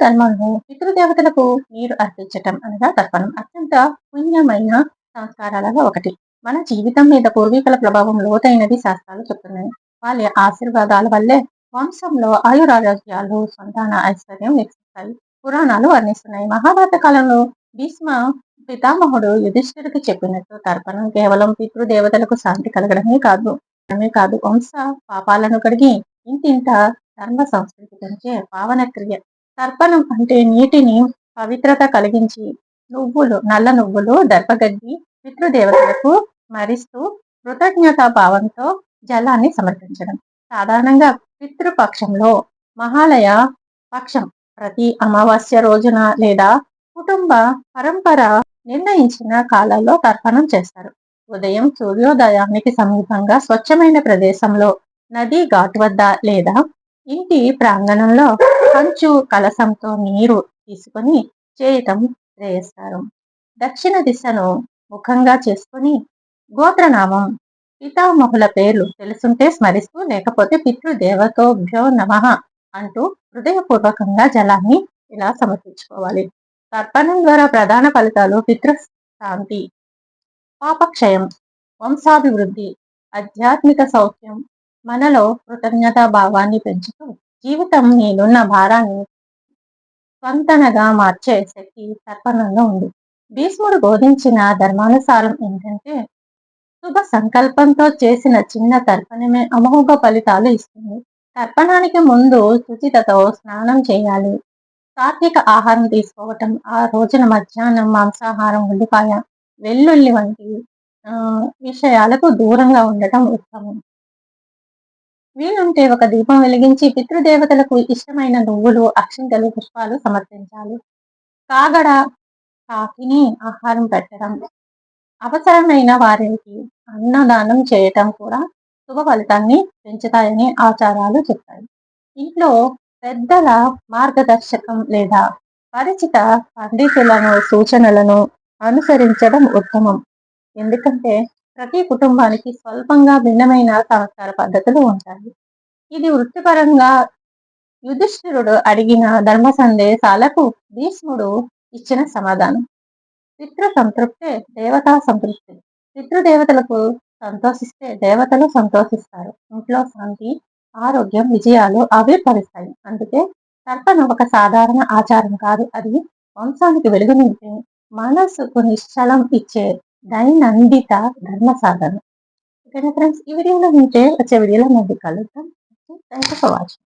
ధర్మంలో పితృదేవతలకు నీరు అర్పించటం అనగా తర్పణం. అత్యంత పుణ్యమైన సంస్కారాలలో ఒకటి. మన జీవితం మీద పూర్వీకుల ప్రభావం లోతైనది శాస్త్రాలు చెప్తున్నాయి. వాళ్ళ ఆశీర్వాదాల వల్లే వంశంలో ఆయురారోగ్యాలు సంతాన ఐశ్వర్యం వికసిస్తాయి. పురాణాలు వర్ణిస్తున్నాయి. మహాభారత కాలంలో భీష్మ పితామహుడు యుధిష్ఠిరికి చెప్పినట్టు తర్పణం కేవలం పితృదేవతలకు శాంతి కలగడమే కాదు కాదు. వంశ పాపాలను కడిగి ఇంతింత ధర్మ సంస్కృతి పెంచే పావన క్రియ. తర్పణం అంటే నీటిని పవిత్రత కలిగించి నువ్వులు నల్ల నువ్వులు దర్భగడ్డి పితృదేవతలకు మరిస్తూ కృతజ్ఞతా భావంతో జలాన్ని సమర్పించడం. సాధారణంగా పితృపక్షంలో మహాలయ పక్షం ప్రతి అమావాస్య రోజున లేదా కుటుంబ పరంపర నిర్ణయించిన కాలాల్లో తర్పణం చేస్తారు. ఉదయం సూర్యోదయానికి సమీపంగా స్వచ్ఛమైన ప్రదేశంలో నది ఘాట్ వద్ద లేదా ఇంటి ప్రాంగణంలో కంచు కలసంతో నీరు తీసుకొని చేయటం శ్రేయస్కారం. దక్షిణ దిశను ముఖంగా చేసుకుని గోత్రనామం పితామహుల పేర్లు తెలుసుంటే స్మరిస్తూ లేకపోతే పితృదేవతోభ్యో నమ అంటూ హృదయపూర్వకంగా జలాన్ని ఇలా సమర్పించుకోవాలి. తర్పణం ద్వారా ప్రధాన ఫలితాలు పితృశాంతి పాపక్షయం వంశాభివృద్ధి ఆధ్యాత్మిక సౌఖ్యం మనలో కృతజ్ఞతా భావాన్ని పెంచుతూ జీవితం మీదున్న భారాన్ని స్వంతనగా మార్చే శక్తి తర్పణంలో ఉంది. భీష్ముడు బోధించిన ధర్మానుసారం ఏంటంటే శుభ సంకల్పంతో చేసిన చిన్న తర్పణమే అమోఘ ఫలితాలు ఇస్తుంది. తర్పణానికి ముందు శుచితతో స్నానం చేయాలి. సాత్విక ఆహారం తీసుకోవటం ఆ రోజున మధ్యాహ్నం మాంసాహారం ఉల్లిపాయ వెల్లుల్లి వంటి విషయాలకు దూరంగా ఉండటం ఉత్తమం. వీలుంటే ఒక దీపం వెలిగించి పితృదేవతలకు ఇష్టమైన నువ్వులు అక్షింతలు పుష్పాలు సమర్పించాలి. కాగడ కాకిని ఆహారం పెట్టడం అవసరమైన వారికి అన్నదానం చేయటం కూడా శుభ ఫలితాన్ని పెంచుతాయని ఆచారాలు చెప్తాయి ఇంట్లో పెద్దల మార్గదర్శకం లేదా పరిచిత పండితులను సూచనలను అనుసరించడం ఉత్తమం. ఎందుకంటే ప్రతి కుటుంబానికి స్వల్పంగా భిన్నమైన సంస్కార పద్ధతులు ఉంటాయి. ఇది వృత్తిపరంగా యుధిష్ఠిరుడు అడిగిన ధర్మ సందేశాలకు భీష్ముడు ఇచ్చిన సమాధానం. పితృ సంతృప్తే దేవతా సంతృప్తి. పితృదేవతలకు సంతోషిస్తే దేవతలు సంతోషిస్తారు. ఇంట్లో శాంతి ఆరోగ్యం విజయాలు ఆవిర్భవిస్తాయి అందుకే తర్పణ ఒక సాధారణ ఆచారం కాదు. అది వంశానికి వెలుగునింపే మనసుకు నిశ్చలం ఇచ్చే దైనందిత ధర్మ సాధన ఓకేనా ఫ్రెండ్స్ ఈ వీడియోలో ఉంటే వచ్చే వీడియోలో మళ్ళీ కలుద్దాం థ్యాంక్ యూ ఫర్ వాచింగ్